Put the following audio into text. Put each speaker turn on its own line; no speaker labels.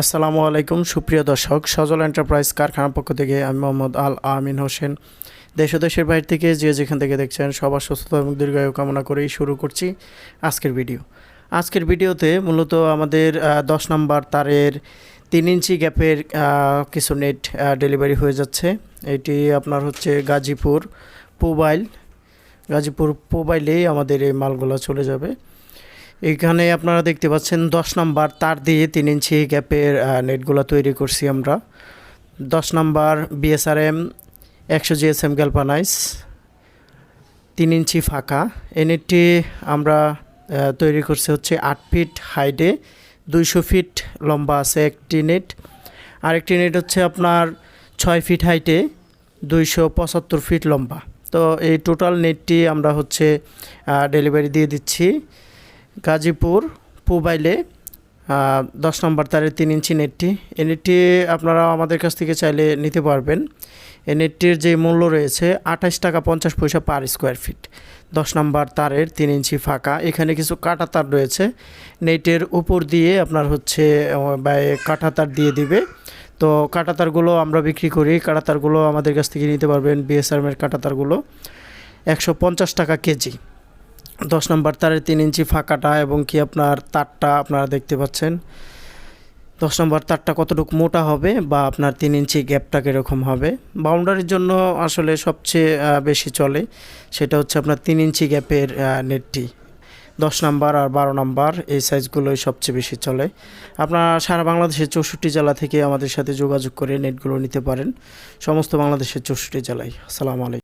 আসসালামু আলাইকুম, সুপ্রিয় দর্শক। সজল এন্টারপ্রাইজ কারখানার পক্ষ থেকে আমি মোহাম্মদ আল আমিন হোসেন। দেশ দেশের বাইরে থেকে যে যেখান থেকে দেখছেন, সবার সুস্থতা এবং দীর্ঘায়ু কামনা করেই শুরু করছি আজকের ভিডিও। আজকের ভিডিওতে মূলত আমাদের দশ নম্বর তারের তিন ইঞ্চি গ্যাপের কিছু নেট ডেলিভারি হয়ে যাচ্ছে। এটি আপনার হচ্ছে গাজীপুর পোবাইল। গাজীপুর পোবাইলেই আমাদের এই মালগুলো চলে যাবে। এখানে আপনারা দেখতে পাচ্ছেন দশ নাম্বার তার দিয়ে তিন ইঞ্চি গ্যাপের নেটগুলো তৈরি করছি আমরা। দশ নাম্বার বিএসআরএম একশো জিএসএম গ্যালপানাইজ তিন ইঞ্চি ফাঁকা। এই নেটটি আমরা তৈরি করছি হচ্ছে আট ফিট হাইটে দুইশো ফিট লম্বা আছে একটি নেট। আরেকটি নেট হচ্ছে আপনার ছয় ফিট হাইটে দুইশো পঁচাত্তর ফিট লম্বা। তো এই টোটাল নেটটি আমরা হচ্ছে ডেলিভারি দিয়ে দিচ্ছি। গাজীপুর, পুবাইলে দশ নম্বর তারের তিন ইঞ্চি নেটটি। এই নেটটি আপনারা আমাদের কাছ থেকে চাইলে নিতে পারবেন। এই নেটটির যে মূল্য রয়েছে আঠাশ টাকা পঞ্চাশ পয়সা পার স্কোয়ার ফিট। দশ নম্বর তারের তিন ইঞ্চি ফাঁকা। এখানে কিছু কাটা তার রয়েছে। নেটের উপর দিয়ে আপনার হচ্ছে কাটা তার দিয়ে দিবে। তো কাটা তারগুলো আমরা বিক্রি করি। কাটা তারগুলো আমাদের কাছ থেকে নিতে পারবেন বিএসআরএমের কাটা তারগুলো। একশো পঞ্চাশ টাকা কেজি। দশ নম্বর তারের তিন ইঞ্চি ফাঁকাটা এবং কি আপনার তারটা আপনারা দেখতে পাচ্ছেন। দশ নম্বর তারটা কতটুকু মোটা হবে বা আপনার তিন ইঞ্চি গ্যাপটা কীরকম হবে। বাউন্ডারির জন্য আসলে সবচেয়ে বেশি চলে সেটা হচ্ছে আপনার তিন ইঞ্চি গ্যাপের নেটটি। দশ নাম্বার আর বারো নাম্বার এই সাইজগুলোই সবচেয়ে বেশি চলে। আপনারা সারা বাংলাদেশের চৌষট্টি জেলা থেকে আমাদের সাথে যোগাযোগ করে নেটগুলো নিতে পারেন। সমস্ত বাংলাদেশের চৌষট্টি জেলায়। আসসালামু আলাইকুম।